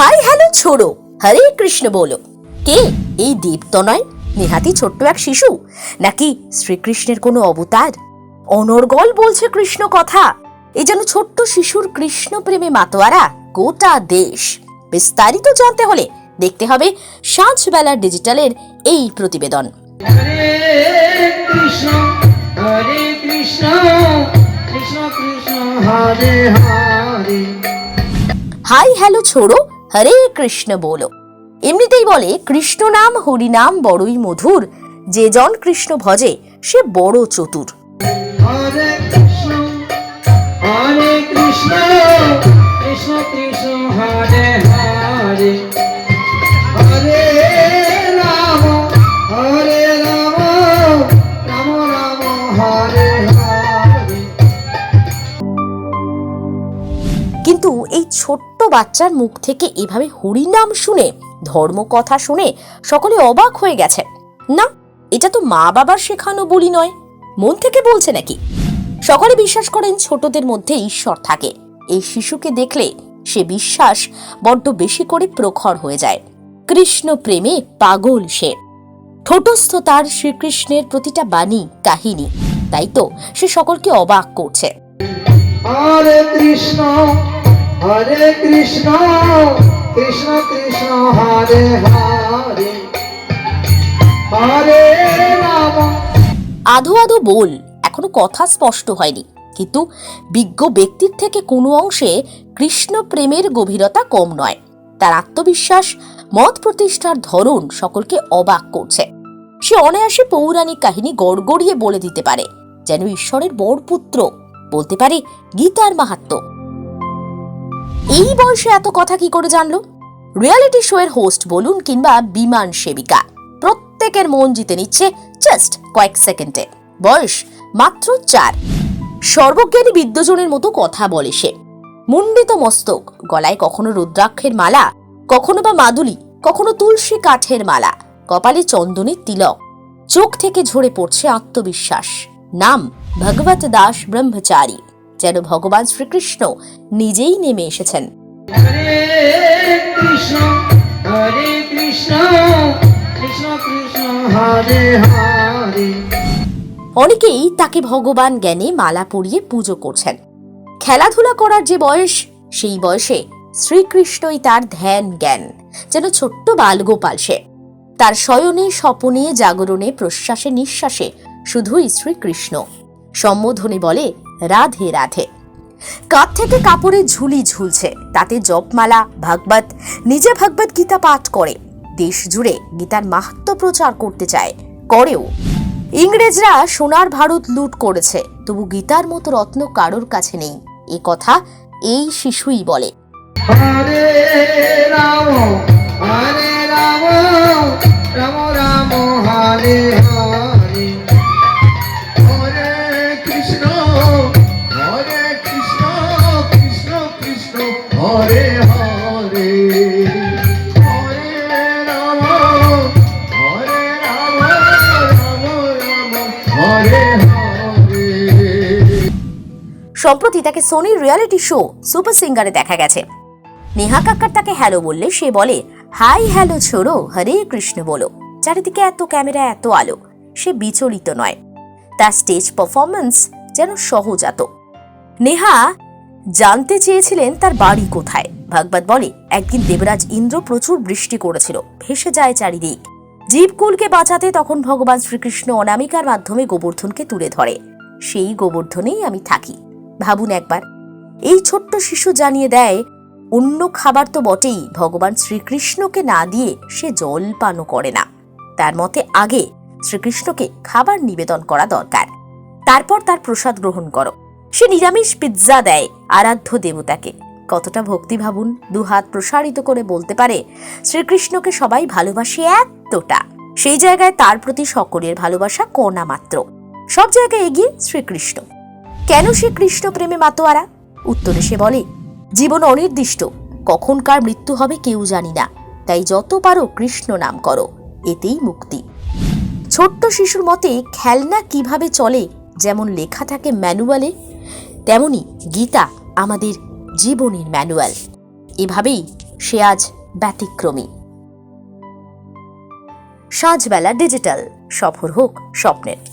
High hello ছোড়ো। হরে কৃষ্ণ বলো। কে? এই দীপ্ত নয় নেহাতি ছোট্ট এক শিশু। নাকি শ্রীকৃষ্ণের কোনো অবতার? অনর্গল বলছে কৃষ্ণ কথা। এ যেন ছোট্ট শিশুর কৃষ্ণ প্রেমে মাতোয়ারা গোটা দেশ। বিস্তারিত জানতে হলে দেখতে হবে সাঁঝবেলার ডিজিটালের এই প্রতিবেদন। কৃষ্ণ হরে কৃষ্ণ কৃষ্ণ কৃষ্ণ হরে হরে। হাই হ্যালো ছোড়ো হরে কৃষ্ণ বলো। এমনিতেই বলে, কৃষ্ণ নাম, হরি নাম, বড়ই মধুর। যে জন কৃষ্ণ ভজে, সে বড় চতুর। কৃষ্ণ কৃষ্ণ কৃষ্ণ, হরে হরে। কিন্তু এই ছোট্ট বাচ্চার মুখ থেকে এভাবে হরিনাম শুনে ধর্ম কথা শুনে সকলে অবাক হয়ে গেছে। না, এটা তো মা বাবার শেখানো বলি নয়। মন থেকে বলছে নাকি? সকলে বিশ্বাস করেন ছোটদের মধ্যে ঈশ্বর থাকে। এই শিশুকে দেখলে সে বিশ্বাস বড্ড বেশি করে প্রখর হয়ে যায়। কৃষ্ণ প্রেমে পাগল সে। ঠোঁটস্থ তার শ্রীকৃষ্ণের প্রতিটা বাণী, কাহিনী। তাই তো সে সকলকে অবাক করছে। কৃষ্ণ। হরে কৃষ্ণ কৃষ্ণ কৃষ্ণ, হরে হরে। হরে রাম। আধো আধো বল, এখনও কথা স্পষ্ট হয়নি। কিন্তু বিজ্ঞ ব্যক্তির থেকে কোনো অংশে কৃষ্ণ প্রেমের গভীরতা কম নয়। তার আত্মবিশ্বাস, মত প্রতিষ্ঠার ধরন সকলকে অবাক করছে। সে অনায়াসে পৌরাণিক কাহিনী গড়গড়িয়ে বলে দিতে পারে, যেন ঈশ্বরের বড় পুত্র বলতে পারে গীতার মাহাত্ম্য এই বয়সে এত কথা কি করে জানলো? রিয়ালিটি শো এর হোস্ট বলুন কিংবা বিমান সেবিকা, প্রত্যেকের মন জিতে নিচ্ছে জাস্ট কয়েক সেকেন্ডে বয়স মাত্র চার। সর্বজ্ঞানী বিদ্যজনের মতো কথা বলে সে। মুন্ডিত মস্তক, গলায় কখনো রুদ্রাক্ষের মালা, কখনো বা মাদুলি, কখনো তুলসী কাঠের মালা, কপালে চন্দনের তিলক। চোখ থেকে ঝরে পড়ছে আত্মবিশ্বাস। নাম ভগবত দাস ব্রহ্মচারী। যেন ভগবান শ্রীকৃষ্ণ নিজেই নেমে এসেছেন। হরে কৃষ্ণ হরে কৃষ্ণ কৃষ্ণ কৃষ্ণ হরে হরে। অনেকেই তাকে ভগবান জ্ঞানে মালা পরিয়ে পুজো করছেন। খেলাধুলা করার যে বয়স সেই বয়সে শ্রীকৃষ্ণই তার ধ্যান জ্ঞান যেন ছোট্ট বালগোপাল সে। তার শয়নে স্বপনে জাগরণে প্রশ্বাসে নিঃশ্বাসে শুধুই শ্রীকৃষ্ণ। সম্বোধনে বলে, রাধে রাধে। কাঁধ থেকে কাপড়ে ঝুলি ঝুলছে, তাতে জপমালা, ভাগবত, নিজে ভাগবত গীতা পাঠ করে। দেশ জুড়ে গীতার মাহাত্ম প্রচার করতে চায়, করেও। ইংরেজরা সোনার ভারত লুট করেছে, তবু গীতার মতো রত্ন কারোর কাছে নেই। এ কথা এই শিশুই বলে। সম্প্রতি তাকে সোনির রিয়ালিটি শো সুপার সিঙ্গারে দেখা গেছে। নেহা কাক্কার তাকে হ্যালো বললে, সে বলে হাই হ্যালো ছোড়ো, হরে কৃষ্ণ বলো। চারিদিকে এত ক্যামেরা এত আলো। সে বিচলিত নয়। তার স্টেজ পারফরমেন্স যেন সহজাত। নেহা জানতে চেয়েছিলেন তার বাড়ি কোথায়। ভাগবত বলে, একদিন দেবরাজ ইন্দ্র প্রচুর বৃষ্টি করেছিল। ভেসে যায় চারিদিক। জীবকুলকে বাঁচাতে তখন ভগবান শ্রীকৃষ্ণ অনামিকার মাধ্যমে গোবর্ধনকে তুলে ধরে। সেই গোবর্ধনেই আমি থাকি। ভাবুন একবার। এই ছোট্ট শিশু জানিয়ে দেয়, অন্য খাবার তো বটেই, ভগবান শ্রীকৃষ্ণকে না দিয়ে সে জল পানও করে না। তার মতে আগে শ্রীকৃষ্ণকে খাবার নিবেদন করা দরকার। তারপর তার প্রসাদ গ্রহণ করো। সে নিরামিষ পিৎজা দেয় আরাধ্য দেবতাকে। কতটা ভক্তি ভাবুন, দুহাত প্রসারিত করে বলতে পারে, শ্রীকৃষ্ণকে সবাই ভালোবাসে এতটা। সেই জায়গায় তার প্রতি সকলের ভালোবাসা কণা মাত্র সব জায়গায় এগিয়ে শ্রীকৃষ্ণ। কেন সে কৃষ্ণ প্রেমে মাতোয়ারা? উত্তরে সে বলে, জীবন অনির্দিষ্ট কখন কার মৃত্যু হবে কেউ জানি না, তাই যত পারো কৃষ্ণ নাম করো, এতেই মুক্তি। ছোট্ট শিশুর মতে খেলনা কীভাবে চলে, যেমন লেখা থাকে ম্যানুয়ালে, তেমনি গীতা আমাদের জীবনের ম্যানুয়াল। এভাবেই সে আজ ব্যতিক্রমী। সাঁঝবেলা ডিজিটাল সফর হোক স্বপ্নের।